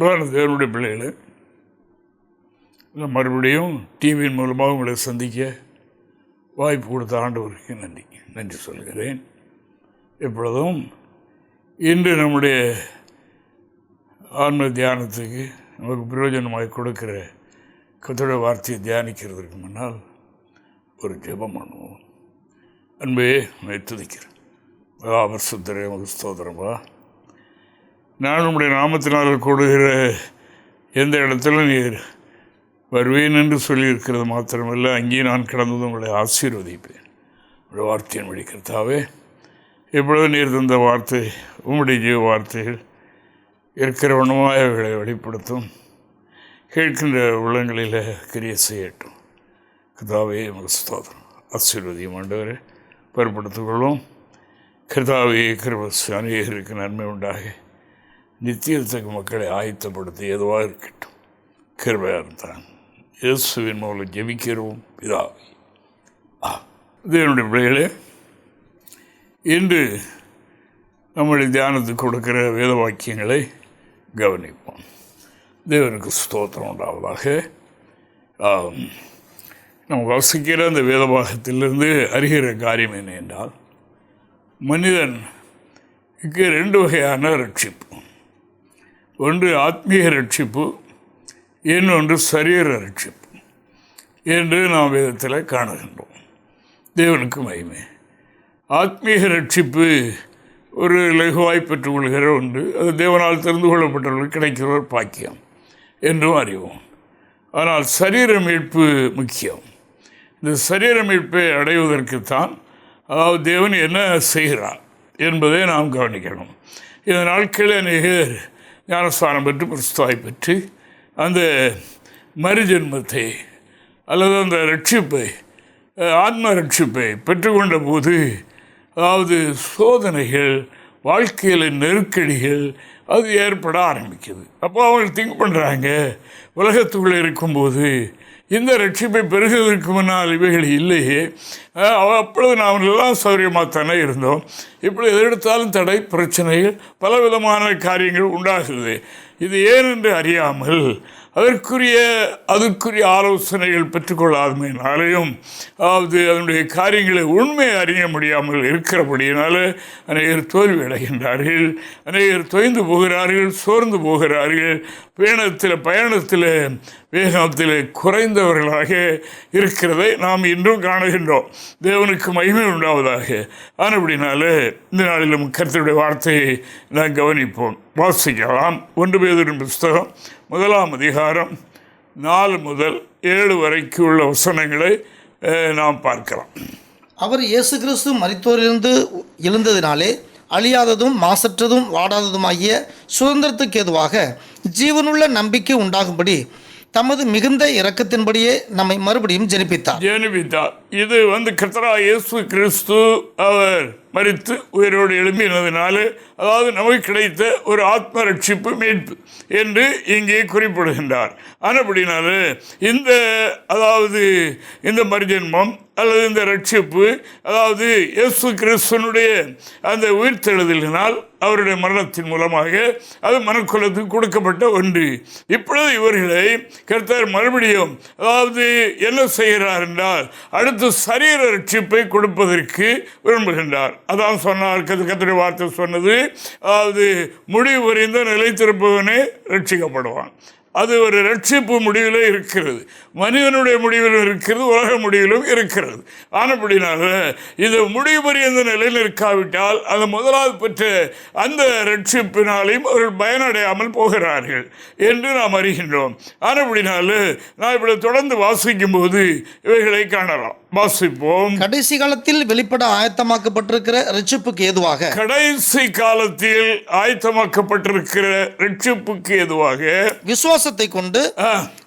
அன்பான தேவனுடைய பிள்ளைகளை மறுபடியும் டிவியின் மூலமாக உங்களை சந்திக்க வாய்ப்பு கொடுத்த ஆண்டவருக்கு நன்றி. நன்றி சொல்கிறேன். எப்பொழுதும் இன்று நம்முடைய ஆன்ம தியானத்துக்கு நமக்கு பிரயோஜனமாக கொடுக்கிற கத்தோட வார்த்தையை தியானிக்கிறதுக்கு முன்னால் ஒரு ஜெபம் பண்ணுவோம். அன்பே துதிக்கிறேன். அவர் சுத்தரே உங்கள் நான் உம்முடைய நாமத்தினால் கொடுகிற எந்த இடத்துல நீர் வருவேன் என்று சொல்லியிருக்கிறது மாத்திரமல்ல அங்கேயே நான் கடந்ததும் உங்களை ஆசீர்வதிப்பேன். உங்களுடைய வார்த்தையின் வழி கர்த்தாவே எப்பொழுது நீர் தந்த வார்த்தை உம்முடைய ஜீவ வார்த்தைகள் இருக்கிற வண்ணமாக அவைகளை வெளிப்படுத்தும். கேட்கின்ற உள்ளங்களில் கிரிய செய்யட்டும். கிருதாவே உங்கள் ஸ்தோத்திரம். ஆசீர்வதியும் ஆண்டவரை பொருட்படுத்திக் கொள்வோம். கிருதாவே கிருபஸ் அநேகருக்கு நன்மை உண்டாக. நித்தியத்துக்கு மக்களை ஆயத்தப்படுத்தி எதுவாக இருக்கட்டும். கிருபையாக இருந்தான். இயேசுவின் மூலம் ஜெபிக்கிறோம். பிதாவே ஆ. தேவனுடைய பிள்ளைகளே இன்று நம்முடைய தியானத்துக்கு கொடுக்கிற வேத வாக்கியங்களை கவனிப்போம். தேவனுக்கு ஸ்தோத்திரம் உண்டாவதாக. நம்ம வசிக்கிற அந்த வேத பாகத்திலிருந்து அறிகிற காரியம் என்ன என்றால் மனிதன் ரெண்டு வகையான ரட்சிப்பு. ஒன்று ஆத்மீக ரட்சிப்பு இன்னொன்று சரீர ரட்சிப்பு என்று நாம் விதத்தில் காணுகின்றோம். தேவனுக்கு மகிமை. ஆத்மீக ரட்சிப்பு ஒரு லகுவாய் பெற்றுக்கொள்கிற ஒன்று அது தேவனால் தெரிந்து கொள்ளப்பட்டவர்கள் கிடைக்கிற ஒரு பாக்கியம் என்றும் அறிவோம். ஆனால் சரீர மீட்பு முக்கியம். இந்த சரீர மீட்பை அடைவதற்குத்தான் அதாவது தேவன் என்ன செய்கிறார் என்பதை நாம் கவனிக்கணும். இந்த நாட்களில் நிகர் ஞானஸ்தானம் பெற்று புஸ்தகாய் பெற்று அந்த மறுஜென்மத்தை அல்லது அந்த ரட்சிப்பை ஆத்ம ரட்சிப்பை பெற்றுக்கொண்ட போது அதாவது சோதனைகள் வாழ்க்கையில் நெருக்கடிகள் அது ஏற்பட ஆரம்பிக்குது. அப்போ அவங்க திங்க் பண்ணுறாங்க உலகத்துக்குள்ளே இருக்கும்போது இந்த ரட்சிப்பை பெறுவதற்கு முன்னால் இவைகள் இல்லையே. அப்பொழுது நாம் எல்லாம் சௌரியமாக தானே இருந்தோம். இப்படி எதெடுத்தாலும் தடை பிரச்சனைகள் பலவிதமான காரியங்கள் உண்டாகுது இது ஏனென்று அறியாமல் அதற்குரிய அதற்குரிய ஆலோசனைகள் பெற்றுக்கொள்ளாதமையினாலேயும் அதாவது அதனுடைய காரியங்களை உண்மை அறிய முடியாமல் இருக்கிறபடியினால அநேகர் தோல்வி அடைகின்றார்கள் அநேகர் தொய்ந்து போகிறார்கள் சோர்ந்து போகிறார்கள். பயணத்தில் பயணத்தில் வேகத்தில் குறைந்தவர்களாக இருக்கிறதை நாம் இன்றும் காணுகின்றோம். தேவனுக்கு மகிமை உண்டாவதாக. ஆனபடினால இந்த நாளிலும் கருத்துடைய வார்த்தையை நாம் கவனிப்போம். வாசிக்கலாம். ஒன்று பேதரின் புஸ்தகம் முதலாம் அதிகாரம் நாலு முதல் ஏழு வரைக்கும் உள்ள வசனங்களை நாம் பார்க்கலாம். அவர் இயேசு கிறிஸ்து மரித்தோரிலிருந்து எழுந்ததினாலே அழியாததும் மாசற்றதும் வாடாததுமாகிய சுதந்திரத்துக்கு ஏதுவாக ஜீவனுள்ள நம்பிக்கை உண்டாகும்படி தமது மிகுந்த இரக்கத்தின்படியே நம்மை மறுபடியும் ஜெனிப்பித்தார். ஜெனிபித்தார் இது வந்து கத்தரா இயேசு கிறிஸ்து அவர் மறித்து உயிரோடு எழும்பினதினாலே அதாவது நமக்கு கிடைத்த ஒரு ஆத்ம ரட்சிப்பு மீட்பு என்று இங்கே குறிப்பிடுகின்றார். ஆனப்படினால இந்த அதாவது இந்த மறுஜென்மம் அல்லது இந்த ரட்சிப்பு அதாவது இயேசு கிறிஸ்துனுடைய அந்த உயிர்த்தெழுதலினால் அவருடைய மரணத்தின் மூலமாக அது மனக்குலத்துக்கு கொடுக்கப்பட்ட ஒன்று. இப்பொழுது இவர்களை கர்த்தர் மறுபடியும் அதாவது என்ன செய்கிறார் என்றால் அடுத்து சரீர ரட்சிப்பை கொடுப்பதற்கு விரும்புகின்றார். அதான் சொன்னார் கத்து கத்துடைய வார்த்தை சொன்னது. அதாவது முடிவு வரைந்த நிலைத்திருப்பவனே ரட்சிக்கப்படுவான். அது ஒரு ரட்சிப்பு முடிவிலே இருக்கிறது. மனிதனுடைய முடிவிலும் இருக்கிறது உலக முடிவிலும் இருக்கிறது. ஆனப்படினால இது முடிவு பரியந்த நிலையில் இருக்காவிட்டால் அந்த முதலாவது பெற்ற அந்த ரட்சிப்பினாலையும் அவர்கள் பயனடையாமல் போகிறார்கள் என்று நாம் அறிகின்றோம். ஆனப்படினால நான் இப்படி தொடர்ந்து வாசிக்கும் போது இவைகளை காணலாம். வாசிப்போம். கடைசி காலத்தில் வெளிப்பட ஆயத்தமாக்கப்பட்டிருக்கிற ரட்சிப்புக்கு ஏதுவாக கடைசி காலத்தில் ஆயத்தமாக்கப்பட்டிருக்கிற ரட்சிப்புக்கு எதுவாக விசுவாசத்தை கொண்டு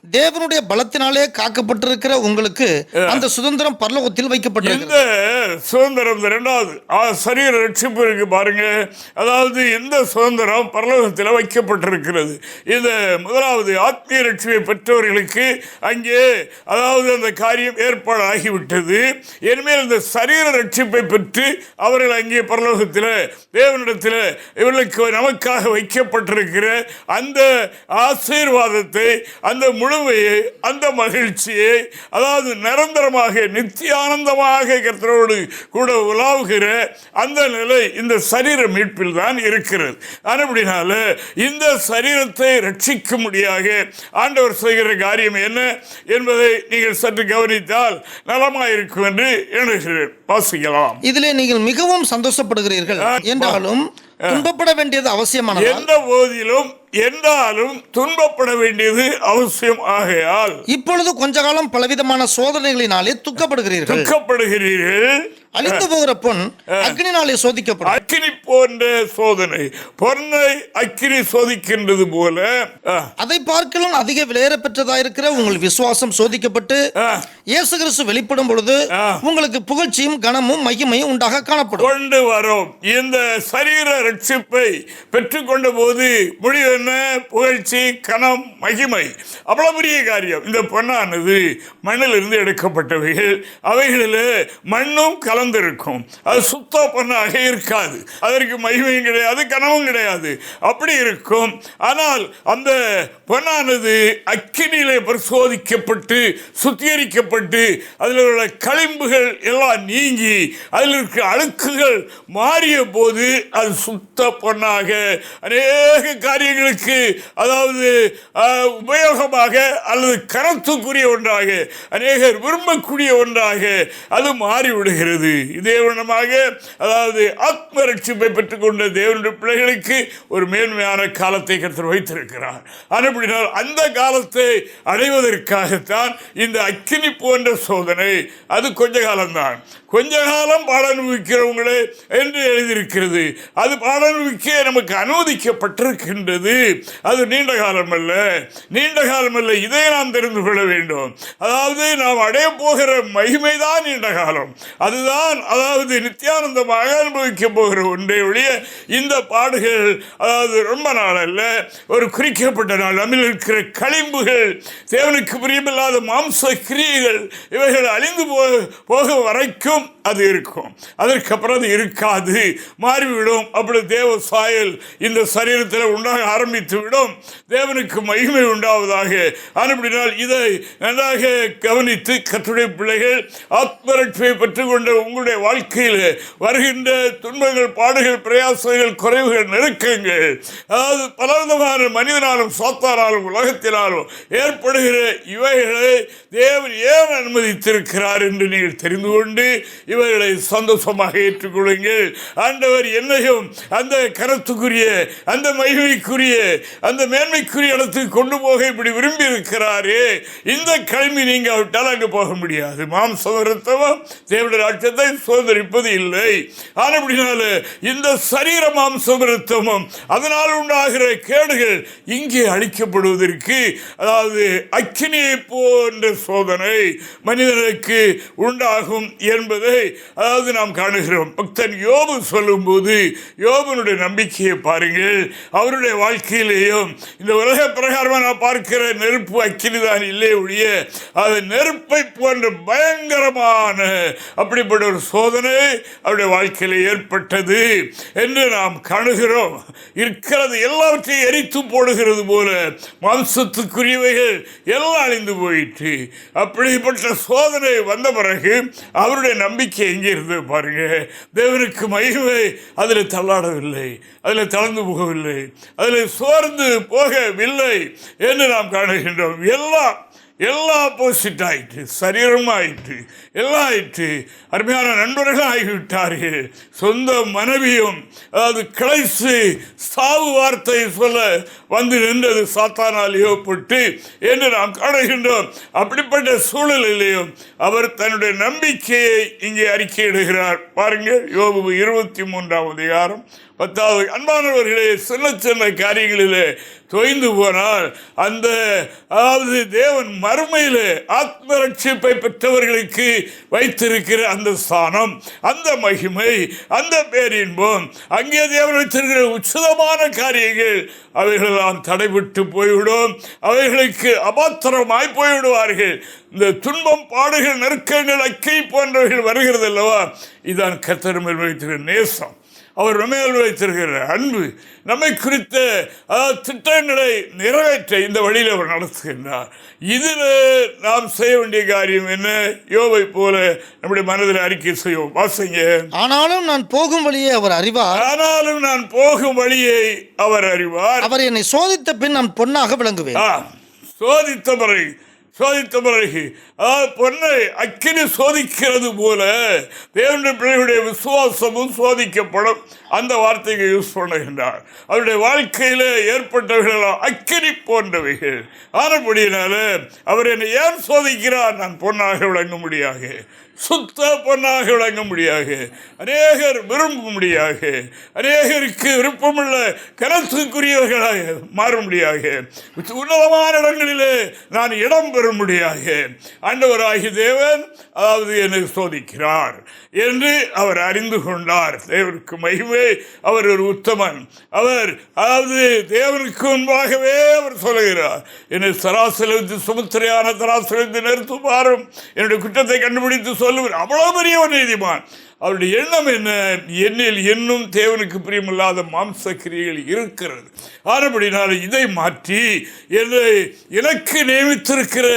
தேவனுடைய பலத்தினாலே காக்கப்பட்டிருக்கிற உங்களுக்கு அந்த சுதந்திரம் பரலோகத்தில் வைக்கப்பட்டிருக்கிறது. இந்த சுதந்திரம் இந்த ரெண்டாவது ஆ, சரீர ரட்சிப்பு இருக்கு பாருங்க. அதாவது இந்த சுதந்திரம் பரலோகத்தில் வைக்கப்பட்டிருக்கிறது. இந்த முதலாவது ஆத்மீய ரட்சிப்பை பெற்றவர்களுக்கு அங்கே அதாவது அந்த காரியம் ஏற்பாடு ஆகிவிட்டது இனிமேல் இந்த சரீர ரட்சிப்பை பெற்று அவர்கள் அங்கே பரலோகத்தில் தேவனிடத்தில் இவர்களுக்கு நமக்காக வைக்கப்பட்டிருக்கிற அந்த ஆசீர்வாதத்தை அந்த முழுமையை அந்த மகிழ்ச்சியை அதாவது நிரந்தரமாக நித்தியானந்தமாக கர்த்தரோடு கூட உலாவுகிற அந்த நிலை இந்த சரீர மீட்பில் தான் இருக்கிறது. அப்படினால இந்த சரீரத்தை ரட்சிக்க முடியாக ஆண்டவர் செய்கிற காரியம் என்ன என்பதை நீங்கள் சற்று கவனித்தால் நலமாயிருக்கும் என்று எண்ணுகிறேன். வாசிக்கலாம். இதிலே நீங்கள் மிகவும் சந்தோஷப்படுகிறீர்கள். என்றாலும் துன்பப்பட வேண்டியது அவசியமானது? எந்த போதிலும் என்றாலும் துன்பப்பட வேண்டியது அவசியம் ஆகையால் இப்பொழுது கொஞ்ச காலம் பலவிதமான சோதனைகளினாலே துக்கப்படுகிறீர்கள். துக்கப்படுகிறீர்கள். அழிந்து போகிற பொன் அக்னினாலே சோதிக்கப்படும். அக்கினி போன்ற சோதனை. பொன்னை அக்கினி சோதிக்கின்றது போல. அதை பார்க்கலும் அதிக விலையேற பெற்றதாயிருக்கிற உங்கள் விசுவாசம் சோதிக்கப்பட்டு இயேசு கிறிஸ்து வெளிப்படும் பொழுது. உங்களுக்கு புகழ்ச்சியும் கனமும் மகிமையும் உண்டாக காணப்படும். கொண்டு வரும். இந்த சரீர ரட்சிப்பை பெற்றுக்கொண்ட போது முடிவு என்ன புகழ்ச்சி கனம் மகிமை? அவ்வளவு பெரிய காரியம். இந்த பொன்னானது மண்ணிலிருந்து எடுக்கப்பட்டவைகள். அவைகளில் மண்ணும் கலந்திருக்கும். அது சுத்த பொண்ணாக இருக்காது. அதற்கு மகிமையும் கிடையாது கனவும் கிடையாது. அப்படி இருக்கும். ஆனால் அந்த பொன்னானது அக்கினியிலே பரிசோதிக்கப்பட்டு சுத்திகரிக்கப்பட்டு அதில் உள்ள களிம்புகள் எல்லாம் நீங்கி அதில் இருக்கிற அழுக்குகள் மாறிய போது அது சுத்த பொண்ணாக அநேக காரியங்களுக்கு அதாவது உபயோகமாக அல்லது கரத்துக்குரிய ஒன்றாக அநேகர் விரும்பக்கூடிய ஒன்றாக அது மாறிவிடுகிறது. இதே வண்ணமாக அதாவது ஆத்ம ரட்சிப்பை பெற்றுக்கொண்ட தேவனுடைய பிள்ளைகளுக்கு ஒரு மேன்மையான காலத்தை கருத்து வைத்திருக்கிறார். அப்படினால் அந்த காலத்தை அடைவதற்காகத்தான் இந்த அக்கினி போன்ற சோதனை அது கொஞ்ச காலம்தான். கொஞ்ச காலம் பாடனுபவிக்கிறவங்களே என்று எழுதியிருக்கிறது. அது பாடனுபவிக்க நமக்கு அனுமதிக்கப்பட்டிருக்கின்றது. அது நீண்ட காலம் அல்ல நீண்ட காலம் அல்ல இதை நாம் தெரிந்து கொள்ள வேண்டும். அதாவது நாம் அடைய போகிற மகிமைதான் நீண்ட காலம். அதுதான் அதாவது நித்தியானந்தமாக அனுபவிக்க போகிற ஒன்றே ஒழிய இந்த பாடுகள் அதாவது ரொம்ப நாள் அல்ல ஒரு குறிக்கப்பட்ட நாள். நம்மில் இருக்கிற களிம்புகள் தேவனுக்கு பிரியமில்லாத மாம்ச கிரியைகள் இவைகள் அழிந்து போக போக வரைக்கும் அது இருக்கும். அதற்கப்புறம் அது இருக்காது. மாறிவிடும். அப்படி தேவ சாயல் இந்த சரீரத்தில் உண்டாக ஆரம்பித்து விடும் தேவனுக்கு மகிமை உண்டாவதாக. அப்படினால் இதை நன்றாக கவனித்து கற்றுடைய பிள்ளைகள் ஆத்மரட்சியை பெற்றுக்கொண்ட உங்களுடைய வாழ்க்கையில் வருகின்ற துன்பங்கள் பாடுகள் பிரயாசங்கள் குறைவுகள் நெருக்கங்கள் அதாவது பலவிதமான மனிதனாலும் சாத்தானாலும் உலகத்தினாலும் ஏற்படுகிற இவைகளை தேவன் ஏன் அனுமதித்திருக்கிறார் என்று நீங்கள் தெரிந்து கொண்டு இவர்களை சந்தோஷமாக ஏற்றுக்கொள்ளுங்கள். ஆண்டவர் என்னையும் அந்த கருத்துக்குரிய அந்த மகிமைக்குரிய அந்த மேன்மைக்குரிய இடத்துக்கு கொண்டு போக இப்படி விரும்பி இருக்கிறாரே இந்த கிளம்பி நீங்க விட்டால் அங்கு போக முடியாது. மாம்சம் ரத்தமும் தேவனுடைய ராட்சத்தை சுதந்திரிப்பது இல்லை. ஆனப்படினால இந்த சரீர மாம்சம் அதனால் உண்டாகிற கேடுகள் இங்கே அழிக்கப்படுவதற்கு அதாவது அக்கினியை போன்ற சோதனை மனிதனுக்கு உண்டாகும் என்பது அதாவது நாம் காணுகிறோம். பக்தன் யோபு சொல்லும்போது யோபனுடைய நம்பிக்கையை பாருங்கள். அவருடைய வாழ்க்கையிலேயும் இந்த உலக பிரகாரமாக நான் பார்க்கிற நெருப்பு அக்கினி தான் இல்லை ஒழிய அது நெருப்பை போன்ற பயங்கரமான அப்படிப்பட்ட ஒரு சோதனை அவருடைய வாழ்க்கையில் ஏற்பட்டது என்று நாம் காணுகிறோம். இருக்கிறது எல்லாவற்றையும் எரித்து போடுகிறது போல மாம்சத்துக்குரியவைகள் எல்லாம் அழிந்து போயிற்று. அப்படிப்பட்ட சோதனை வந்த பிறகு அவருடைய நம்பிக்கை நம்பிக்கை எங்கே இருந்தது பாருங்க. தேவனுக்கு மகிமை அதில் தள்ளாடவில்லை அதில் தளர்ந்து போகவில்லை அதில் சோர்ந்து போகவில்லை என்று நாம் காணுகின்றோம். எல்லாம் எல்லாம் ஆப்போசிட் ஆயிட்டு சரீரம் ஆயிற்று எல்லாம் ஆயிட்டு அருமையான நண்பர்கள் ஆகிவிட்டார்கள் சொந்த மனைவியும் அதாவது கிளைசு சாவு வார்த்தை சொல்ல வந்து நின்றது சாத்தானால் ஏவப்பட்டு என்று நாம் காணுகின்றோம். அப்படிப்பட்ட சூழலிலேயும் அவர் தன்னுடைய நம்பிக்கையை இங்கே அறிக்கையிடுகிறார் பாருங்கள் யோபு இருபத்தி மூன்றாம் அதிகாரம் பத்தாவது அன்பானவர்களே சின்ன சின்ன காரியங்களிலே தொய்ந்து போனால் அந்த அதாவது தேவன் மறுமையில் ஆத்ம ரட்சிப்பை பெற்றவர்களுக்கு வைத்திருக்கிற அந்த ஸ்தானம் அந்த மகிமை அந்த பேரின்பம் அங்கே தேவன் வைத்திருக்கிற உச்சிதமான காரியங்கள் அவைகளெல்லாம் தடைபட்டு போய்விடும் அவைகளுக்கு அபாத்திரமாய் போய்விடுவார்கள். இந்த துன்பம் பாடுகள் நெருக்கங்கள் அக்கை போன்றவைகள் வருகிறது அல்லவா இதான் கத்தர் மேல் வைத்திருக்கிற நேசம். அவர் மேல் வைத்திருக்கிற அன்பு நம்மை குறித்த அதாவது, திட்டங்களை நிறைவேற்ற இந்த வழியில் அவர் நடத்துகின்றார். இதில் நாம் செய்ய வேண்டிய காரியம் என்ன? யோவை போல நம்முடைய மனதில் அறிக்கை செய்வோம். வாசிங்க. ஆனாலும் நான் போகும் வழியே அவர் அறிவார். ஆனாலும் நான் போகும் வழியை அவர் அறிவார். அவர் என்னை சோதித்த பின் நான் பொன்னாக விளங்குவேன். சோதித்த பிறகு சோதித்த பிறகு அதாவது பொன்னை அக்கினி சோதிக்கிறது போல தேவனுடைய பிள்ளைகளுடைய விசுவாசமும் சோதிக்கப்படும். அந்த வார்த்தையை யூஸ் பண்ணுகின்றார். அவருடைய வாழ்க்கையில் ஏற்பட்டவைகள் அக்கினி போன்றவைகள். ஆனப்படியினால அவர் என்னை ஏன் சோதிக்கிறார்? நான் பொண்ணாக விளங்க முடியாது. சுத்த பொன்னாக விளங்க முடியாது அநேகர் விரும்ப முடியாது அநேகருக்கு விருப்பமுள்ள கருத்துக்குரியவர்களாக மாற முடியாது உன்னதமான இடங்களிலே நான் இடம் பெற முடியாது ஆண்டவராகி தேவன் அதாவது என்னை சோதிக்கிறார் என்று அவர் அறிந்து கொண்டார். தேவனுக்கு மகிமை அவர் ஒரு உத்தமன். அவர் அதாவது தேவனுக்கு முன்பாகவே அவர் சொல்லுகிறார் என்னை சராசலத்து சுமுத்திரையான சராசரித்து நிறுத்து பாரும். என்னுடைய குற்றத்தை கண்டுபிடித்து சொல்லுவார் அவ்வளோ பெரிய ஒரு நீதிமான். அவருடைய எண்ணம் என்ன? என்னில் இன்னும் தேவனுக்கு பிரியமில்லாத மாம்ச கிரியைகள் இருக்கிறது. ஆனபடினால் இதை மாற்றி என்னை எனக்கு நியமித்திருக்கிற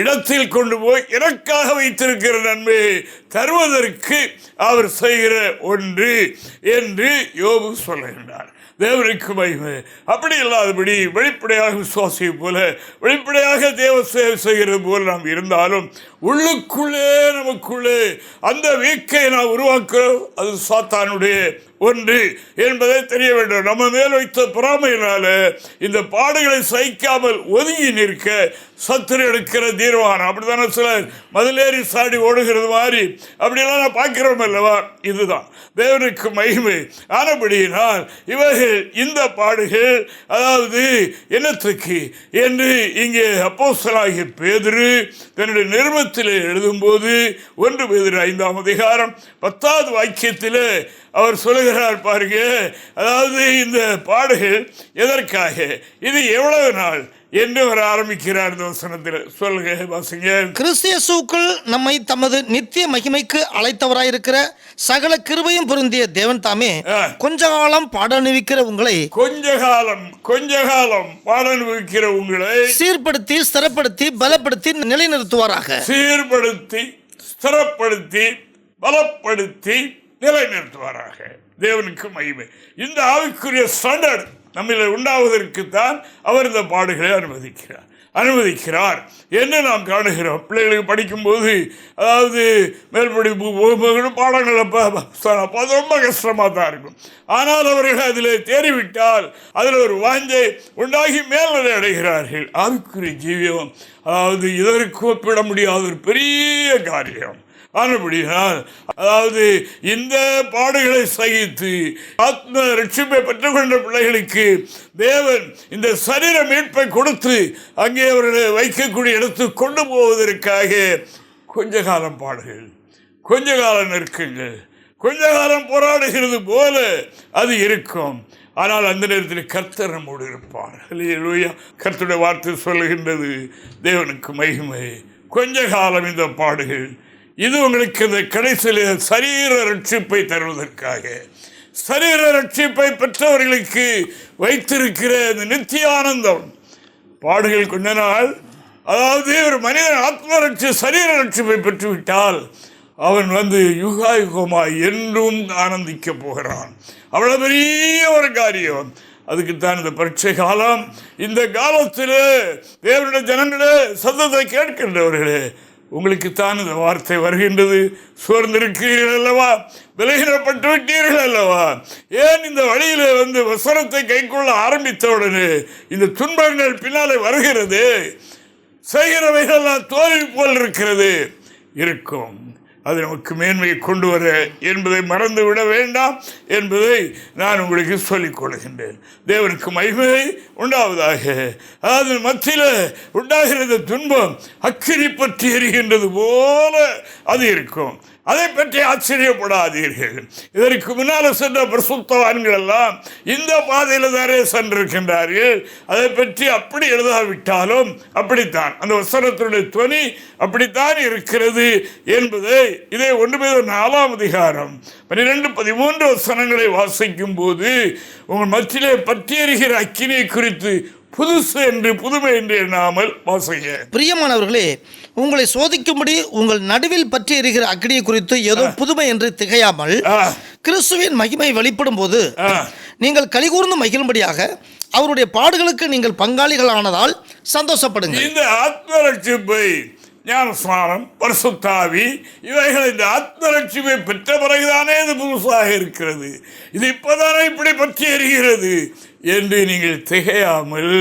இடத்தில் கொண்டு போய் எனக்காக வைத்திருக்கிற நன்மையை தருவதற்கு அவர் செய்கிற ஒன்று என்று யோபு சொல்லுகின்றார் தேவனுக்கு மகிமை. அப்படி இல்லாதபடி வெளிப்படையாக விசுவாசியை போல வெளிப்படையாக தேவ சேவை செய்கிறது போல நாம் இருந்தாலும் உள்ளுக்குள்ளே நமக்குள்ளே அந்த வீக்கை நாம் உருவாக்குறோம் அது சாத்தானுடைய ஒன்று என்பதை தெரிய வேண்டும். நம்ம மேல் வைத்த பொறாமையினால இந்த பாடுகளை சகிக்காமல் ஒதுங்கி நிற்க சத்துரு எடுக்கிற தீர்மானம் அப்படித்தானே சிலர்? மதிலேறி சாடி ஓடுகிறது மாதிரி. அப்படிலாம் நான் பார்க்கிறோம் அல்லவா? இதுதான். தேவனுக்கு மகிமை. ஆனபடியினால் இவர்கள் இந்த பாடுகள் அதாவது என்னத்துக்கு? என்று இங்கே அப்போஸ்தலனாகிய பேதுரு தன்னுடைய நிருபத்தில் எழுதும்போது ஒன்று பேதுரு ஐந்தாம் அதிகாரம் பத்தாவது வாக்கியத்தில் அவர் சொல்லுகிறார் பாருங்க. அதாவது இந்த பாடுகள் எதற்காக? இது எவ்வளவு நாள்? என்று அவர் ஆரம்பிக்கிறார் இந்த வசனத்தில். சொல்லுங்க வாசிங்க. கிறிஸ்தியசுக்குள் நம்மை தமது நித்திய மகிமைக்கு அழைத்தவராயிருக்கிற சகல கிருபையும் பொருந்திய தேவன் தாமே. கொஞ்ச காலம் பாட அணிவிக்கிற உங்களை கொஞ்ச காலம் கொஞ்ச காலம் பாட அனுபவிக்கிற உங்களை சீர்படுத்தி ஸ்திரப்படுத்தி பலப்படுத்தி நிலைநிறுத்துவாராக. சீர்படுத்தி ஸ்திரப்படுத்தி பலப்படுத்தி நிலைநிறுத்துவாராக. தேவனுக்கு மகிமை. இந்த ஆவிக்குரிய ஸ்டாண்டர்ட் நம்மளை உண்டாவதற்குத்தான் அவர் இந்த பாடுகளை அனுமதிக்கிறார். அனுமதிக்கிறார். என்று நாம் காணுகிறோம்? பிள்ளைகளுக்கு படிக்கும்போது அதாவது மேல்படிப்பு போகும்போது பாடங்களை ப- அது ரொம்ப கஷ்டமாக தான் இருக்கும். ஆனால் அவர்கள் அதில் தேறிவிட்டால் அதில் ஒரு வாஞ்சை உண்டாகி மேல்நிலை அடைகிறார்கள். ஆவிக்குரிய ஜீவியம் அதாவது இதற்கு ஒப்பிட முடியாத ஒரு பெரிய காரியம். ஆனபடியால் அதாவது இந்த பாடுகளை சகித்து ஆத்ம ரட்சிப்பை பெற்றுக்கொண்ட பிள்ளைகளுக்கு தேவன் இந்த சரீர மீட்பை கொடுத்து அங்கே அவர்களை வைக்கக்கூடிய இடத்துக்கு கொண்டு போவதற்காக கொஞ்ச காலம் பாடுகள் கொஞ்ச காலம் நெருக்கங்கள் கொஞ்ச காலம் போராடுகிறது போல அது இருக்கும். ஆனால் அந்த நேரத்தில் கர்த்தர் நம்மோடு இருப்பார். இல்லையா கர்த்தருடைய வார்த்தை சொல்லுகின்றது. தேவனுக்கு மகிமை. கொஞ்ச காலம் இந்த பாடுகள். இது உங்களுக்கு இந்த கடைசியில் சரீர ரட்சிப்பை தருவதற்காக. சரீர ரட்சிப்பை பெற்றவர்களுக்கு வைத்திருக்கிற இந்த நித்திய ஆனந்தம். பாடுகள் கொண்டனால் நாள். அதாவது ஒரு மனிதன் ஆத்ம ரட்சி சரீர ரட்சிப்பை பெற்றுவிட்டால் அவன் வந்து யுகாயுகமாய் என்றும் ஆனந்திக்க போகிறான். அவ்வளவு பெரிய ஒரு காரியம். அதுக்குத்தான் இந்த பரீட்சை காலம். இந்த காலத்தில் தேவனுடைய ஜனங்களே சத்தத்தை கேட்கின்றவர்களே உங்களுக்குத்தான் இந்த வார்த்தை வருகின்றது. சோர்ந்திருக்கிறீர்கள் அல்லவா? விலகிடப்பட்டு விட்டீர்கள் அல்லவா? ஏன் இந்த வழியில் வந்து வசனத்தை கைக்கொள்ள ஆரம்பித்தவுடனே இந்த துன்பங்கள் பின்னாலே வருகிறது? செய்கிறவைகள் தோல்வி போல் இருக்கிறது. இருக்கும். அது நமக்கு மேன்மையை கொண்டு வர என்பதை மறந்து விட வேண்டாம் என்பதை நான் உங்களுக்கு சொல்லிக் கொள்கின்றேன். தேவனுக்கு மகிமை உண்டாவதாக. அதாவது மத்தியில் உண்டாகிறது துன்பம் அக்கினி பற்றி எரிகின்றது போல அது இருக்கும். அதை பற்றி ஆச்சரியப்படாதீர்கள். இதற்கு முன்னால் சென்ற பிரசுத்தவான்கள் எல்லாம் இந்த பாதையில் தானே சென்றிருக்கின்றார்கள். அதை பற்றி அப்படி எழுதாவிட்டாலும் அப்படித்தான். அந்த வசனத்தினுடைய துணி அப்படித்தான் இருக்கிறது என்பதை இதை ஒன்று நாலாம் அதிகாரம் பன்னிரெண்டு பதிமூன்று வசனங்களை வாசிக்கும் போது உங்கள் மத்தியிலே பற்றி எறிகிற அக்கினியை குறித்து புதுசு என்று புதுமை என்று எண்ணாமல் வாசிக்க பிரியமானவர்களே உங்களை சோதிக்கும்படி உங்கள் நடுவில் பற்றி எரிகிற அக்னியை குறித்து ஏதோ புதுமை என்று திகையாமல் கிறிஸ்துவின் மகிமை வெளிப்படும் போது. நீங்கள் கலிகூர்ந்து மகிழும்படியாக அவருடைய பாடுகளுக்கு நீங்கள் பங்காளிகளானதால் சந்தோஷப்படுங்கள். இந்த ஆத்ம ரட்சிப்பை ஞானஸ்நானம் பரிசுத்தாவி இவைகள் இந்த ஆத்ம ரட்சிப்பை பெற்ற பிறகுதானே இது புதுசாக இருக்கிறது. இது இப்போதானே இப்படி பற்றி எறிகிறது என்று நீங்கள் திகையாமல்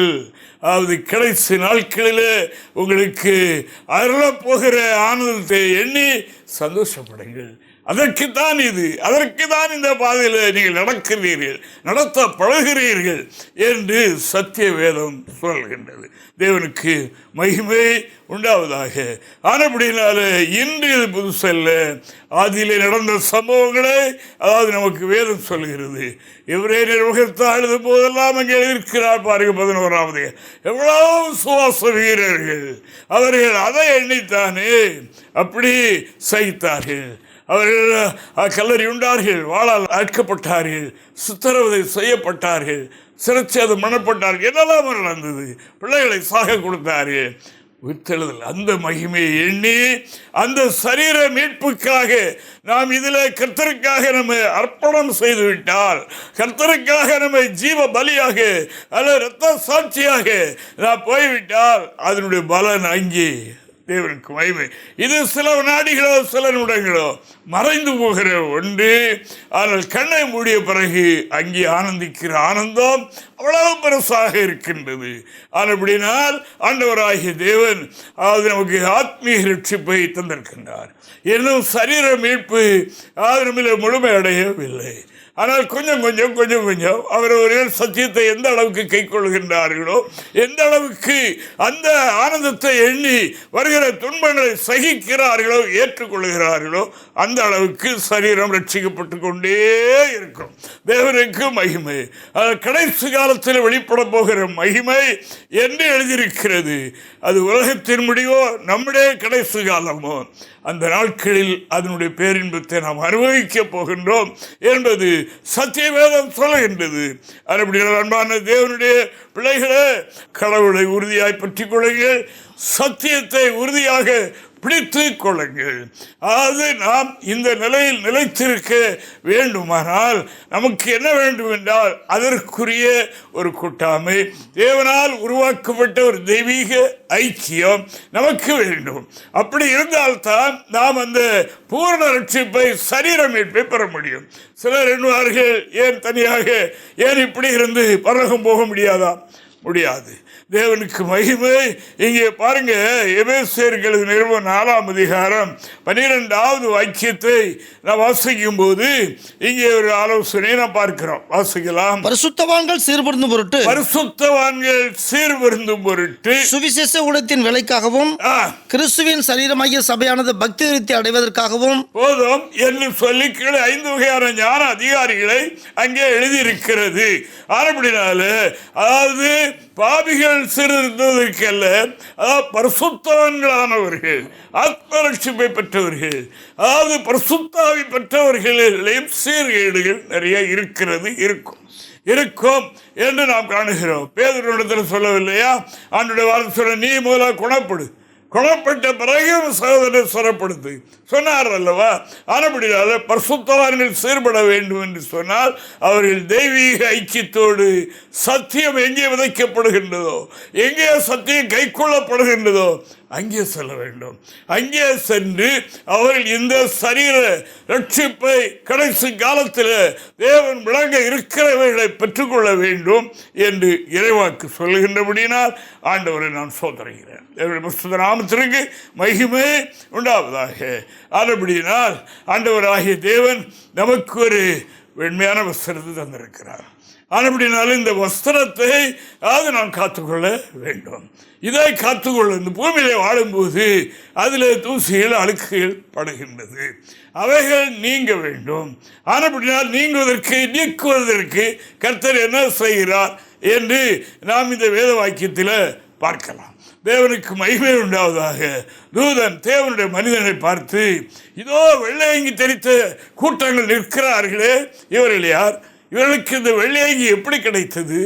அதாவது கடைசி நாட்களிலே உங்களுக்கு அருளப்போகிற ஆனந்தத்தை எண்ணி சந்தோஷப்படுங்கள். அதற்குத்தான் இது அதற்கு தான் இந்த பாதையில் நீங்கள் நடக்கிறீர்கள் நடத்த பழகிறீர்கள் என்று சத்திய வேதம் சொல்கின்றது. தேவனுக்கு மகிமை உண்டாவதாக. ஆனப்படினால இன்று இது புதுசல்ல. ஆதியிலே நடந்த சம்பவங்களை அதாவது நமக்கு வேதம் சொல்கிறது. இவரே நிர்வகித்த அழுது போதெல்லாம் அங்கே இருக்கிறார் பாருங்க பதினோராவது. எவ்வளவு சுவாச வீரர்கள். அவர்கள் அதை எண்ணித்தானே அப்படி சகித்தார்கள். அவர்கள் கல்லறி உண்டார்கள் வாழால் அழைக்கப்பட்டார்கள் சித்திரவதை செய்யப்பட்டார்கள் சிறைச்சேதம் மணப்பட்டார்கள் என்னெல்லாம் நடந்தது? பிள்ளைகளை சாக கொடுத்தார்கள். உயிர்த்தெழுதல் அந்த மகிமையை எண்ணி அந்த சரீர மீட்புக்காக நாம் இதில் கர்த்தருக்காக நம்ம அர்ப்பணம் செய்து விட்டால் கர்த்தருக்காக நம்ம ஜீவ பலியாக அல்ல இரத்த சாட்சியாக நான் போய்விட்டால் அதனுடைய பலன் அங்கே தேவனுக்கு மகிமை. இது சில நாடிகளோ சில நிமிடங்களோ மறைந்து போகிற ஒன்று. ஆனால் கண்ணை மூடிய பிறகு அங்கே ஆனந்திக்கிற ஆனந்தம் அவ்வளவு பெருசாக இருக்கின்றது. ஆனால் அப்படினால் ஆண்டவராகிய தேவன் அது நமக்கு ஆத்மீக ரட்சிப்பை தந்திருக்கின்றார். இன்னும் சரீர மீட்பு ஆதரமில் முழுமை அடையவில்லை. ஆனால் கொஞ்சம் கொஞ்சம் கொஞ்சம் கொஞ்சம் அவரவர்கள் சத்தியத்தை எந்த அளவுக்கு கை கொள்கின்றார்களோ எந்த அளவுக்கு அந்த ஆனந்தத்தை எண்ணி வருகிற துன்பங்களை சகிக்கிறார்களோ ஏற்றுக்கொள்கிறார்களோ அந்த அளவுக்கு சரீரம் ரட்சிக்கப்பட்டு கொண்டே இருக்கும். தேவனுக்கு மகிமை. கடைசி காலத்தில் வெளிப்பட போகிற மகிமை என்று எழுதியிருக்கிறது. அது உலகத்தின் முடிவோ நம்முடைய கடைசி காலமோ. அந்த நாட்களில் அதனுடைய பேரின்பத்தை நாம் அனுபவிக்கப் போகின்றோம் என்பது சத்தியவேதம் சொல்லுகின்றது அப்படி அன்பான தேவனுடைய பிள்ளைகளே கடவுளை உறுதியாய் பற்றிக் கொள்ளுங்கள். சத்தியத்தை உறுதியாக பிடித்து கொள்ளுங்கள். அதாவது நாம் இந்த நிலையில் நிலைத்திருக்க வேண்டுமானால் நமக்கு என்ன வேண்டும் என்றால் அதற்குரிய ஒரு கூட்டாமை. தேவனால் உருவாக்கப்பட்ட ஒரு தெய்வீக ஐக்கியம் நமக்கு வேண்டும். அப்படி இருந்தால்தான் நாம் அந்த பூர்ண ரட்சிப்பை சரீர மீட்பை பெற முடியும். சிலர் எண்ணுவார்கள் ஏன் தனியாக? ஏன் இப்படி இருந்து பரகம் போக முடியாதா? முடியாது. தேவனுக்கு மகிமை. இங்கே பாருங்க எபேசியர்களது நிறுவனம் நாலாம் அதிகாரம் பன்னிரெண்டாவது வாக்கியத்தை நான் வாசிக்கும் போது இங்கே ஒரு ஆலோசனை நான் பார்க்கிறோம். வாசிக்கலாம். பரிசுத்தவான்கள் சீர்படுத்தும் பொருட்டு பரிசுத்தவான்கள் சீர்விருந்தும் பொருட்டு சுவிசேஷ ஊடத்தின் விலைக்காகவும் கிறிஸ்துவின் சரீரமாகிய சபையானது பக்தி விருத்தி அடைவதற்காகவும் போதும் என்று சொல்லி கீழே ஐந்து வகையான ஞான அதிகாரிகளை அங்கே எழுதியிருக்கிறது. ஆனப்படினால அதாவது பாபிகள் சிறுந்ததற்கல்ல அதாவது பரிசுத்தவான்களானவர்கள் ஆத்ம லட்சுமை பெற்றவர்கள் அதாவது பரிசுத்தாவி பெற்றவர்களிலேயும் சீர்கேடுகள் நிறைய இருக்கிறது இருக்கும். இருக்கும் என்று நாம் காணுகிறோம். பேதரிடத்தில் சொல்லவில்லையா? ஆண்டுடைய வார்த்தை சொல்ல நீ முதலாக குணப்படு. குணப்பட்ட பிறகு சகோதரரை சுரப்படுத்து சொன்னார் அல்லவா? ஆனப்படினால பரிசுத்தவான்கள் சீர்பட வேண்டும் என்று சொன்னால் அவர்கள் தெய்வீக ஐக்கியத்தோடு சத்தியம் எங்கே விதைக்கப்படுகின்றதோ எங்கே சத்தியம் கைக்கொள்ளப்படுகின்றதோ அங்கே செல்ல வேண்டும். அங்கே சென்று அவர்கள் இந்த சரீர ரட்சிப்பை கடைசி காலத்தில் தேவன் விளங்க இருக்கிறவைகளை பெற்றுக்கொள்ள வேண்டும் என்று இறைவாக்கு சொல்லுகின்றபடியினால் ஆண்டவரை நான் சோதனைகிறேன் தேவனுடைய நாமத்திற்கு மகிமே உண்டாவதாக. ஆனபடியினால் ஆண்டவராகிய தேவன் நமக்கு ஒரு வெண்மையான வஸ்திரத்தை தந்திருக்கிறார். அப்படினாலும் இந்த வஸ்திரத்தை அது நான் காத்துக்கொள்ள வேண்டும். இதை காத்துக்கொள்ள இந்த பூமியிலே வாழும்போது அதில் தூசிகள் அழுக்குகள் படுகின்றது. அவைகள் நீங்க வேண்டும். ஆனபடினால் நீங்குவதற்கு நீக்குவதற்கு கர்த்தர் என்ன செய்கிறார் என்று நாம் இந்த வேத வாக்கியத்தில் பார்க்கலாம். தேவனுக்கு மகிமை உண்டாவதாக. தூதன் தேவனுடைய மனிதனை பார்த்து இதோ வெள்ளையங்கி தெரித்த கூட்டங்கள் நிற்கிறார்களே இவர்கள் யார்? இவர்களுக்கு இந்த வெள்ளையங்கி எப்படி கிடைத்தது?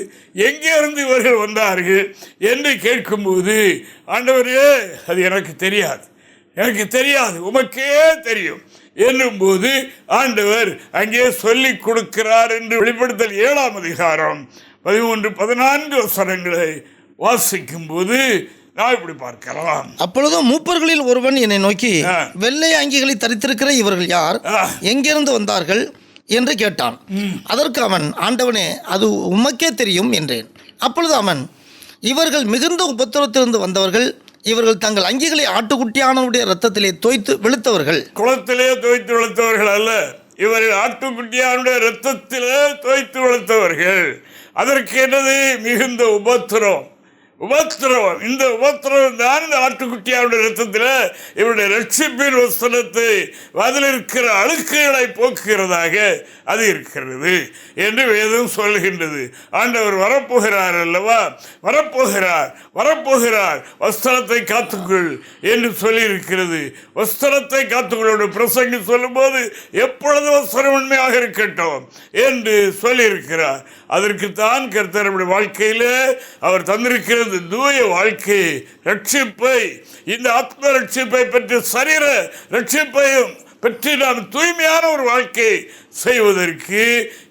எங்கே இருந்து இவர்கள் வந்தார்கள் என்று கேட்கும்போது ஆண்டவரே அது எனக்கு தெரியாது. எனக்கு தெரியாது. உமக்கே தெரியும். என்னும்போது ஆண்டவர் அங்கே சொல்லிக் கொடுக்கிறார் என்று வெளிப்படுத்தல் ஏழாம் அதிகாரம் பதிமூன்று பதினான்கு வசனங்களை வாசிக்கும் போது நான் இப்படி பார்க்கலாம். அப்பொழுது மூப்பர்களில் ஒருவன் என்னை நோக்கி. வெள்ளை அங்கிகளை தரித்திருக்கிற இவர்கள் யார். எங்கிருந்து வந்தார்கள்? என்று கேட்டான். அதற்கு அவன் ஆண்டவனே அது உமக்கே தெரியும் என்றேன். அப்பொழுது அவன் இவர்கள் மிகுந்த உபத்திரத்திலிருந்து வந்தவர்கள் இவர்கள் தங்கள் அங்கிகளை ஆட்டுக்குட்டியானவருடைய ரத்தத்திலே தோய்த்து வெளுத்தவர்கள். குளத்திலே தோய்த்து வளர்த்தவர்கள் அல்ல இவர்கள் ஆட்டுக்குட்டியானுடைய ரத்தத்திலே தோய்த்து வளர்த்தவர்கள் அதற்கு என்னது? மிகுந்த உபத்திரம். உபத்திரவம். இந்த உபத்திரவம் தான் இந்த ஆட்டுக்குட்டியாருடைய ரத்தத்தில் இவருடைய ரட்சிப்பின் வசனத்தை அதில் இருக்கிற அழுக்குகளை போக்குகிறதாக அது இருக்கிறது என்று வேதம் சொல்கின்றது. ஆண்டவர் வரப்போகிறார் அல்லவா? வரப்போகிறார் வரப்போகிறார். வஸ்திரத்தை காத்துக்கொள் என்று சொல்லியிருக்கிறது. வஸ்திரத்தை காத்துக்கொள்ளோட பிரசங்கி சொல்லும்போது எப்பொழுது வஸ்திரம் உண்மையாக இருக்கட்டும் என்று சொல்லியிருக்கிறார். அதற்கு தான் வாழ்க்கையில் வாழ்க்கையிலே அவர் தந்திருக்கிறது தூய வாழ்க்கை ரட்சிப்பை இந்த ஆத்ம ரட்சிப்பை பற்றி சரீர ரட்சிப்பையும் பற்றி நாம் தூய்மையான ஒரு வாழ்க்கை செய்வதற்கு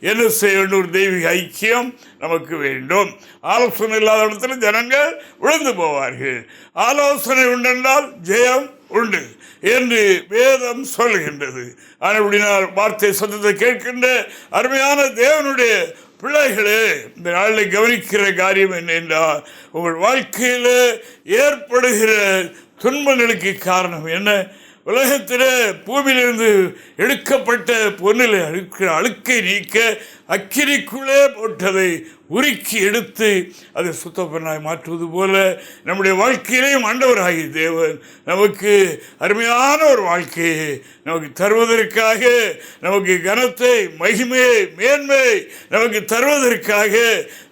என்ன செய்ய வேண்டும் ஒரு தெய்வீக ஐக்கியம் நமக்கு வேண்டும். ஆலோசனை இல்லாத இடத்துல ஜனங்கள் விழுந்து போவார்கள். ஆலோசனை உண்டென்றால் ஜெயம் உண்டு என்று வேதம் சொல்கின்றது அப்படினால் வார்த்தை சத்தத்தை கேட்கின்ற அருமையான தேவனுடைய பிள்ளைகளே இந்த நாளில் கவனிக்கிற காரியம் என்ன என்றால் உங்கள் வாழ்க்கையில் ஏற்படுகிற துன்பங்களுக்கு காரணம் என்ன? உலகத்தில் பூமியிலிருந்து எடுக்கப்பட்ட பொன்னில் அழுக்க அழுக்கை நீக்க அக்கினிக்குள்ளே போட்டதை உருக்கி எடுத்து அதை சுத்தப்பண்ணாய் மாற்றுவது போல நம்முடைய வாழ்க்கையிலேயும் ஆண்டவராகிய தேவன் நமக்கு அருமையான ஒரு வாழ்க்கையை நமக்கு தருவதற்காக நமக்கு கனத்தை மகிமையை மேன்மை நமக்கு தருவதற்காக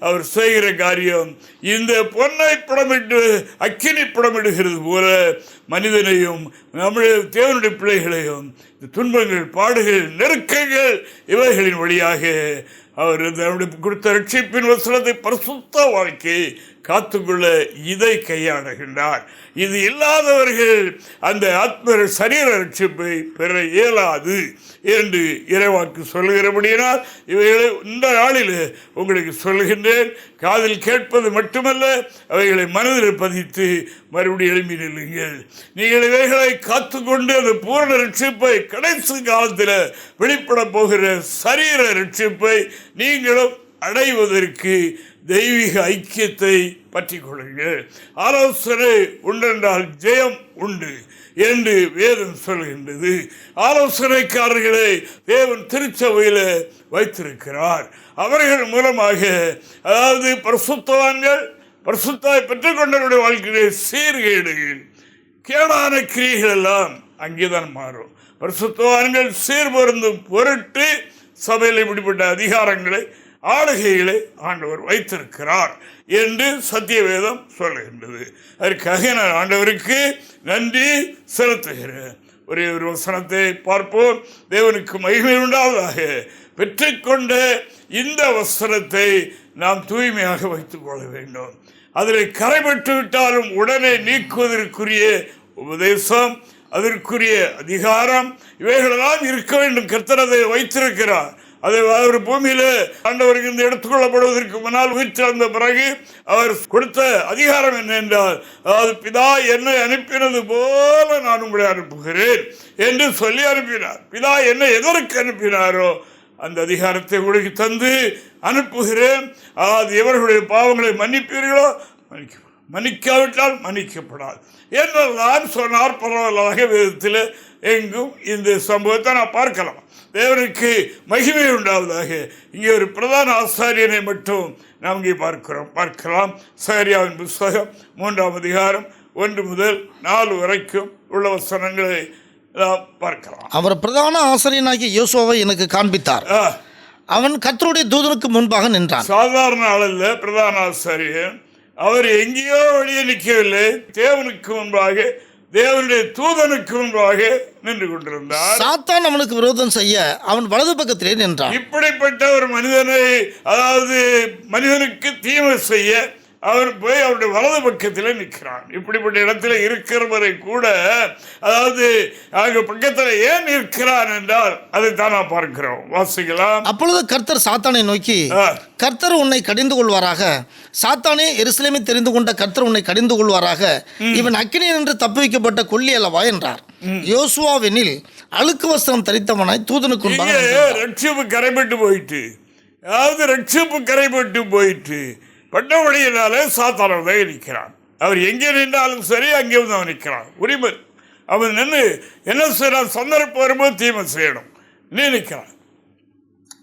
அவர் செய்கிற காரியம் இந்த பொன்னை புடமிட்டு அக்கினி புடமிடுகிறது போல மனிதனையும் நம்முடைய தேவனுடைய பிள்ளைகளையும் இந்த துன்பங்கள் பாடுகள் நெருக்கங்கள் இவைகளின் வழியாக அவர் தன்னுடைய கொடுத்த ரட்சிப்பின் வசனத்தை பரிசுத்த வாழ்க்கையை காத்துக்கொள்ள இதை கையாளுகின்றார். இது இல்லாதவர்கள் அந்த ஆத்ம சரீர ரட்சிப்பை பெற இயலாது என்று இறைவாக்கு சொல்லுகிறபடியினால் இவைகளை இந்த நாளில் உங்களுக்கு சொல்லுகின்றேன். காதில் கேட்பது மட்டுமல்ல அவைகளை மனதில் பதித்து மறுபடியும் எழுப்பி நில்லுங்கள். நீங்கள் இவைகளை காத்துக்கொண்டு அந்த பூரண ரட்சிப்பை கடைசி காலத்தில் வெளிப்பட போகிற சரீர ரட்சிப்பை நீங்களும் அடைவதற்கு தெய்வீக ஐக்கியத்தை பற்றி கொள்ளுங்கள் ஆலோசனை உண்டென்றால் ஜெயம் உண்டு என்று வேதம் சொல்கின்றது. ஆலோசனைக்காரர்களை தேவன் திருச்சபையில் வைத்திருக்கிறார். அவர்கள் மூலமாக அதாவது பிரசுத்தவான்கள் பிரசுத்தாய் பெற்றுக்கொண்டவருடைய வாழ்க்கையிலே சீர்கேடுகள் கேடான கிரியைகள் எல்லாம் அங்கேதான் மாறும். பரிசுத்தவான்கள் சீர்பொருந்தும் பொருட்டு சபையில் இப்படிப்பட்ட அதிகாரங்களை ஆளுகைகளை ஆண்டவர் வைத்திருக்கிறார் என்று சத்தியவேதம் சொல்லுகின்றது. அதற்காக நான் ஆண்டவருக்கு நன்றி செலுத்துகிறேன். ஒரே ஒரு வசனத்தை பார்ப்போம். தேவனுக்கு மகிமை உண்டாவதாக. பெற்றுக்கொண்ட இந்த வசனத்தை நாம் தூய்மையாக வைத்துக் கொள்ள வேண்டும். அதில் கரைபட்டு விட்டாலும் உடனே நீக்குவதற்குரிய உபதேசம் அதற்குரிய அதிகாரம் இவைகளெல்லாம் இருக்க வேண்டும். கர்த்தர் வைத்திருக்கிறார். அதை அவர் பூமியில ஆண்டவருக்கு இந்த எடுத்துக்கொள்ளப்படுவதற்கு முன்னால் உயிர் உயிர்த்தெழுந்த பிறகு அவர் கொடுத்த அதிகாரம் என்ன என்றால் அதாவது பிதா என்னை அனுப்பினது போல நான் உங்களை அனுப்புகிறேன் என்று சொல்லி அனுப்பினார். பிதா என்னை எதற்கு அனுப்பினாரோ அந்த அதிகாரத்தை உங்களுக்கு தந்து அனுப்புகிறேன். அதாவது எவர்களுடைய பாவங்களை மன்னிப்பீர்களோ மன்னிக்க மன்னிக்காவிட்டால் மன்னிக்கப்படாது. என்றெல்லாம் சொன்னார் பரவலாக வேதத்தில். எங்கும் இந்த சம்பவத்தை நான் பார்க்கலாம். தேவனுக்கு மகிமை உண்டாவதாக. இங்கே ஒரு பிரதான ஆசாரியனை மட்டும் நாம் இங்கே பார்க்கிறோம். பார்க்கலாம். சரியாவின் புஸ்தகம் மூன்றாம் அதிகாரம் ஒன்று முதல் நாலு வரைக்கும் உள்ள வசனங்களை நாம் பார்க்கலாம். அவர் பிரதான ஆசிரியனாகிய யோசுவாவை எனக்கு காண்பித்தார். அவன் கர்த்தருடைய தூதனுக்கு முன்பாக நின்றான். சாதாரண அல்ல பிரதான ஆசாரியன். அவர் எங்கேயோ வெளியே நிற்கவில்லை. தேவனுக்கு முன்பாக தேவனுடைய தூதனுக்கு முன்பாக நின்று கொண்டிருந்தார். சாத்தான் அவனுக்கு விரோதம் செய்ய அவன் வலது பக்கத்திலே நின்றான். இப்படிப்பட்ட ஒரு மனிதனை அதாவது மனிதனுக்கு தீமை செய்ய அவர் போய் அவருடைய வலது பக்கத்தில் நிற்கிறான் இப்படிப்பட்ட இடத்துல இருக்கிறவரை கூட அதாவது அங்க பக்கத்தில் ஏன் நிற்கிறான் என்றால் அதைத்தான் நாம் பார்க்கிறோம். வாசிக்கலாம். அப்பொழுது கர்த்தர் சாத்தானை நோக்கி கர்த்தர் உன்னை கடிந்து கொள்வாராக? சாத்தானே எருசலேமை தெரிந்து கொண்ட கர்த்தர் உன்னை கடிந்து கொள்வாராக? இவன் அக்கினி என்று தப்புவிக்கப்பட்ட கொல்லி அல்லவா? என்றார். யோசுவாவெனில் அழுக்கு வஸ்திரம் தரித்தவனாய் தூதனுக்கு. ரட்சிப்பு கரைபட்டு போயிட்டு அதாவது ரட்சிப்பு கரைபட்டு போயிட்டு பட்ட வழியினாலே சாத்தான நிற்கிறான். அவர் எங்கே நின்றாலும் சரி அங்கே வந்து அவன் நிற்கிறான். உரிமை. அவன் நின்று என்ன செய்யறான்? சந்தர்ப்பம் வரும்போது தீமை செய்யணும். நீ நிற்கிறான்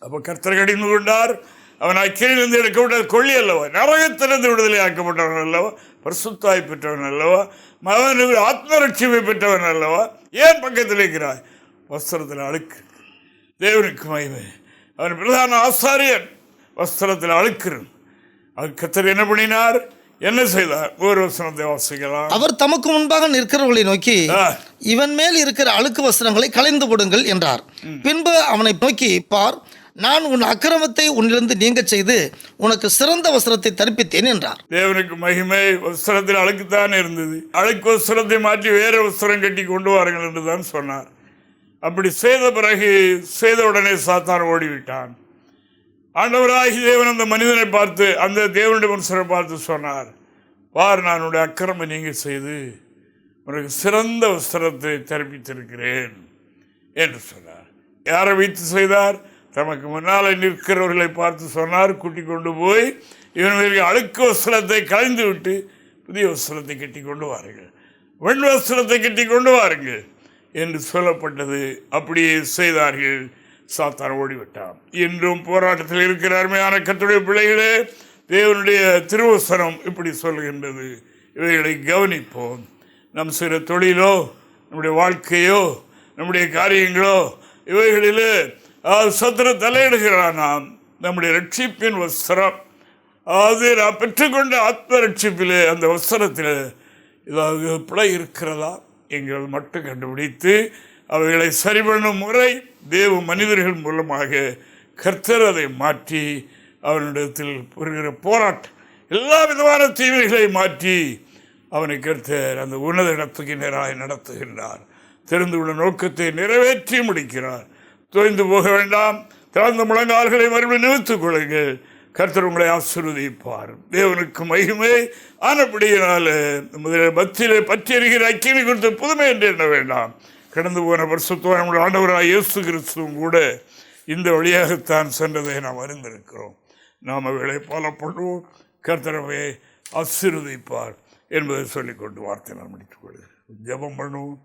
அப்போ கர்த்தர் கடிந்து கொண்டார். அவன் அக்கிலிருந்து எடுக்கப்பட்ட கொள்ளி அல்லவா? நரகத்திலிருந்து விடுதலை ஆக்கப்பட்டவன் அல்லவா? பரிசுத்தாய் பெற்றவன் அல்லவா? மகன் ஆத்மரட்சிமை பெற்றவன் அல்லவா? ஏன் பக்கத்தில் இருக்கிறாய் வஸ்திரத்தில் அழுக்கு. தேவனுக்கு மகிமை. அவன் பிரதான ஆசாரியன். வஸ்திரத்தில் அழுக்கிறன் அவர் கர்த்தர் என்ன பண்ணினார்? என்ன செய்தார்? ஒரு வசனத்தை வாசிக்கலாம். அவர் தமக்கு முன்பாக நிற்கிறவர்களை நோக்கி. இவன் மேல் இருக்கிற அழுக்கு வஸ்திரங்களை களைந்து போடுங்கள் என்றார். பின்பு அவனை நோக்கி பார் நான் உன் அக்கிரமத்தை உன்னிலிருந்து நீங்கச் செய்து உனக்கு சிறந்த வஸ்திரத்தை தரிப்பித்தேன் என்றார். தேவனுக்கு மகிமை வஸ்திரத்தில் அழுக்குத்தான் இருந்தது. அழுக்கு வஸ்திரத்தை மாற்றி வேறு வஸ்திரம் கட்டி கொண்டு வாருங்கள் என்று தான் சொன்னார். அப்படி செய்த பிறகு செய்த உடனே சாத்தான் ஓடிவிட்டான். ஆண்டவராகி தேவன் அந்த மனிதனை பார்த்து அந்த தேவனுடைய மனுஷரை பார்த்து சொன்னார் பார் நான் உன்னுடைய அக்கிரமை நீங்க செய்து உனக்கு சிறந்த வஸ்திரத்தை தெரிவித்திருக்கிறேன் என்று சொன்னார். யாரை வைத்து செய்தார்? தமக்கு முன்னால் நிற்கிறவர்களை பார்த்து சொன்னார். கூட்டி கொண்டு போய் இவர்களுக்கு அழுக்கு வஸ்திரத்தை கலைந்து விட்டு புதிய வஸ்திரத்தை கட்டி கொண்டு வாருங்கள். வெண் வஸ்திரத்தை கட்டி கொண்டு வாருங்கள் என்று சொல்லப்பட்டது. அப்படியே செய்தார்கள். சாத்தான் ஓடிவிட்டான். இன்றும் போராட்டத்தில் இருக்கிற அருமையான கத்துடைய பிள்ளைகளே தேவனுடைய திருவசனம் இப்படி சொல்கின்றது. இவைகளை கவனிப்போம். நம் சிறு தொழிலோ நம்முடைய வாழ்க்கையோ நம்முடைய காரியங்களோ இவைகளிலே சத்திர சத்துரு தலையிடுகிறான் நாம் நம்முடைய ரட்சிப்பின் வஸ்திரம். அதாவது நான் பெற்றுக்கொண்ட ஆத்ம ரட்சிப்பிலே அந்த வஸ்திரத்தில் ஏதாவது பிழை இருக்கிறதா? என்கிறது மட்டும் கண்டுபிடித்து அவைகளை சரி பண்ணும் முறை தேவ மனிதர்கள் மூலமாக கர்த்தர் அதை மாற்றி அவனிடத்தில் புரிகிற போராட்டம் எல்லா விதமான தீமைகளை மாற்றி அவனை கர்த்தர் அந்த உன்னத இடத்துக்கு நேராக நடத்துகின்றார். தெரிந்துள்ள நோக்கத்தை நிறைவேற்றி முடிக்கிறார். தொய்ந்து போக வேண்டாம். திறந்த முழங்கால்களை மறுபடியும் நிறுத்துக் கொள்ளுங்கள். கர்த்தர் உங்களை ஆசிர்வதிப்பார். தேவனுக்கு மகிமை ஆனப்படியினால் முதலில் மத்தியிலே பற்றி அறிகிற அக்கினி குறித்த புதுமை என்று எண்ண வேண்டாம். கடந்து போன வருஷத்தோடு நம்முடைய ஆண்டவராக இயேசு கிறிஸ்துவும் கூட இந்த வழியாகத்தான் சென்றதை நாம் அறிந்திருக்கிறோம். நாம் அவைகளை போலப்படுவோம் பண்ணுவோம் கர்த்தரவை ஆசீர்வதிப்பார் என்பதை சொல்லிக்கொண்டு வார்த்தை நான் முடித்துக் கொள்கிறேன் ஜெபம் பண்ணுவோம்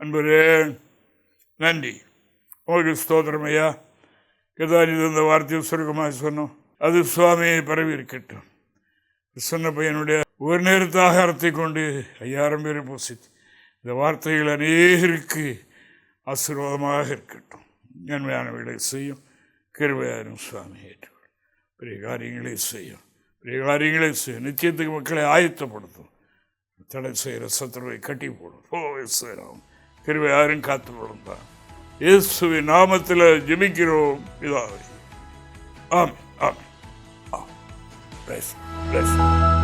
அன்பரே நன்றி. உங்களுக்கு ஸ்தோத்திரம் ஐயா. கதாநிதி இந்த வார்த்தையை சுருக்கமாக சொன்னோம். அது சுவாமியை பரவி இருக்கட்டும். சொன்ன பையனுடைய ஒரு நேரத்து ஆகாரத்தை கொண்டு ஐயாயிரம் பேரை பூசித்து இந்த வார்த்தைகள் அநேகருக்கு ஆசீர்வாதமாக இருக்கட்டும். நன்மையானவைகளை செய்யும். கிருபையாரும் சுவாமி ஏற்றுக்கொள் பெரிய காரியங்களை செய்யும். பெரிய காரியங்களை செய்யும். நிச்சயத்துக்கு மக்களை ஆயத்தப்படுத்தும். தடை செய்கிற சத்துருவை கட்டி போடும். போவே சேராம் கிருபை யாரும் காத்து கொடுத்தான் இயேசுவின் நாமத்தில் ஜெபிக்கிறோம். இதாவே. ஆமென் ஆமென். ஆ பிளஸ் பிளஸ்